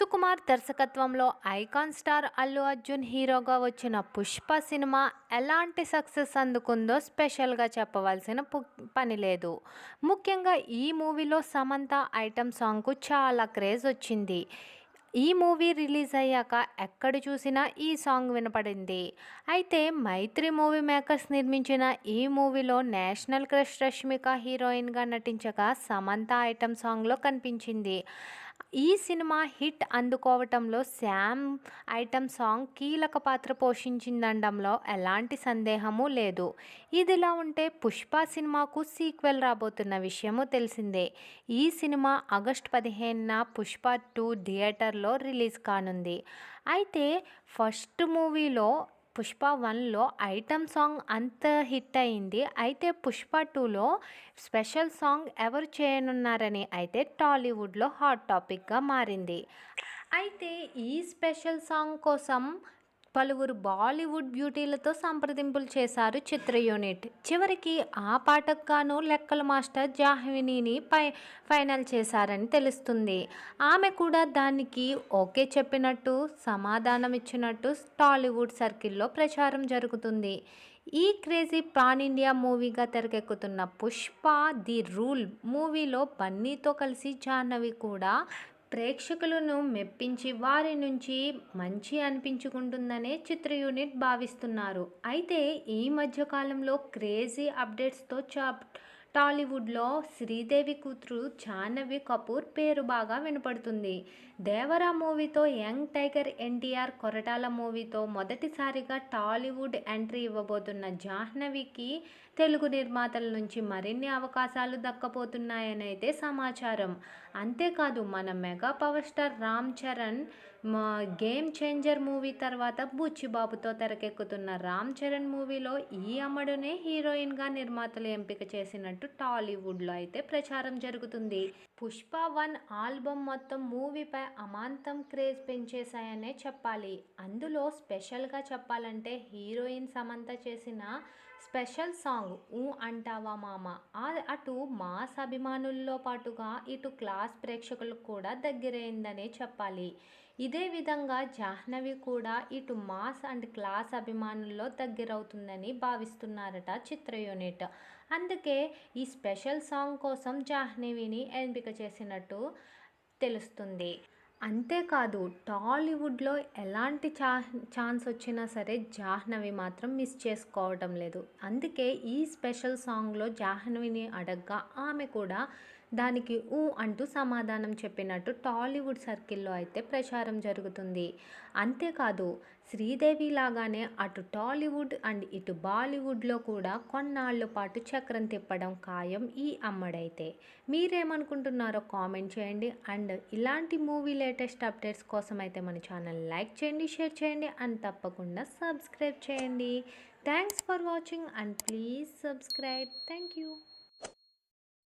సుకుమార్ దర్శకత్వంలో icon star Allu Arjun హీరోగా వచ్చిన పుష్ప సినిమా ఎలాంటి సక్సెస్ అందుకుందో స్పెషల్గా చెప్పవలసిన పని లేదు. ముఖ్యంగా ఈ మూవీలో సమంత ఐటమ్ సాంగ్కు చాలా క్రేజ్ వచ్చింది. ఈ మూవీ రిలీజ్ అయ్యాక ఎక్కడ చూసినా ఈ సాంగ్ వినపడింది. అయితే మైత్రి మూవీ మేకర్స్ నిర్మించిన ఈ మూవీలో నేషనల్ క్రష్ రష్మిక హీరోయిన్గా నటించగా సమంత ఐటమ్ సాంగ్లో కనిపించింది. ఈ సినిమా హిట్ అందుకోవటంలో శామ్ ఐటమ్ సాంగ్ కీలక పాత్ర పోషించిందనడంలో ఎలాంటి సందేహము లేదు. ఇదిలా ఉంటే పుష్ప సినిమాకు సీక్వెల్ రాబోతున్న విషయము తెలిసిందే. ఈ సినిమా ఆగస్ట్ పదిహేనున పుష్ప టూ థియేటర్లో రిలీజ్ కానుంది. అయితే ఫస్ట్ మూవీలో పుష్ప వన్లో ఐటమ్ సాంగ్ అంత హిట్ అయింది. అయితే పుష్ప టూలో స్పెషల్ సాంగ్ ఎవరు చేయనున్నారని అయితే టాలీవుడ్లో హాట్ టాపిక్గా మారింది. అయితే ఈ స్పెషల్ సాంగ్ కోసం పలువురు బాలీవుడ్ బ్యూటీలతో సంప్రదింపులు చేశారు చిత్ర యూనిట్. చివరికి ఆ పాటకు గాను లెక్కల మాస్టర్ జాహ్వినీని పై ఫైనల్ చేశారని తెలుస్తుంది. ఆమె కూడా దానికి ఓకే చెప్పినట్టు సమాధానం ఇచ్చినట్టు టాలీవుడ్ సర్కిల్లో ప్రచారం జరుగుతుంది. ఈ క్రేజీ పాన్ ఇండియా మూవీగా తెరకెక్కుతున్న పుష్ప ది రూల్ మూవీలో బన్నీతో కలిసి జాహ్నవి కూడా ప్రేక్షకులను మెప్పించి వారి నుంచి మంచి అనిపించుకుంటుందనే చిత్ర యూనిట్ భావిస్తున్నారు. అయితే ఈ మధ్యకాలంలో క్రేజీ అప్డేట్స్తో చాప్ టాలీవుడ్లో శ్రీదేవి కూతురు జాహ్నవి కపూర్ పేరు బాగా వినపడుతుంది. దేవరా మూవీతో యంగ్ టైగర్ ఎన్టీఆర్ కొరటాల మూవీతో మొదటిసారిగా టాలీవుడ్ ఎంట్రీ ఇవ్వబోతున్న జాహ్నవికి తెలుగు నిర్మాతల నుంచి మరిన్ని అవకాశాలు దక్కపోతున్నాయని అయితే సమాచారం. అంతేకాదు మన mega power star Ram Charan game changer movie తర్వాత బుచ్చిబాబుతో తెరకెక్కుతున్న రామ్ చరణ్ మూవీలో ఈ అమ్మడునే హీరోయిన్గా నిర్మాతలు ఎంపిక చేసినట్టు టాలీవుడ్లో అయితే ప్రచారం జరుగుతుంది. పుష్ప వన్ ఆల్బమ్ మొత్తం మూవీపై అమాంతం క్రేజ్ పెంచేశాయనే చెప్పాలి. అందులో స్పెషల్గా చెప్పాలంటే హీరోయిన్ సమంత చేసిన స్పెషల్ సాంగ్ ఊ అంటావా మామ. అటు మాస్ అభిమానుల్లో పాటుగా ఇటు క్లాస్ ప్రేక్షకులకు కూడా దగ్గరైందనే చెప్పాలి. ఇదే విధంగా జాహ్నవి కూడా ఇటు మాస్ అండ్ క్లాస్ అభిమానుల్లో దగ్గరవుతుందని భావిస్తున్నారట చిత్ర యూనిట్. అందుకే ఈ స్పెషల్ సాంగ్ కోసం జాహ్నవిని ఎంపిక చేసినట్టు తెలుస్తుంది. అంతేకాదు టాలీవుడ్లో ఎలాంటి చా ఛాన్స్ వచ్చినా సరే జాహ్నవి మాత్రం మిస్ చేసుకోవటం లేదు. అందుకే ఈ స్పెషల్ సాంగ్లో జాహ్నవిని అడగ్గా ఆమె కూడా దానికి ఊ అంటూ సమాధానం చెప్పినట్టు టాలీవుడ్ సర్కిల్లో అయితే ప్రచారం జరుగుతుంది. అంతేకాదు శ్రీదేవి లాగానే అటు టాలీవుడ్ అండ్ ఇటు బాలీవుడ్లో కూడా కొన్నాళ్ళ పాటు చక్రం తిప్పడం ఖాయం ఈ అమ్మడైతే. మీరేమనుకుంటున్నారో కామెంట్ చేయండి. అండ్ ఇలాంటి మూవీ లేటెస్ట్ అప్డేట్స్ కోసం అయితే మన ఛానల్ లైక్ చేయండి షేర్ చేయండి అండ్ తప్పకుండా సబ్స్క్రైబ్ చేయండి. Thanks for watching and please subscribe. Thank you.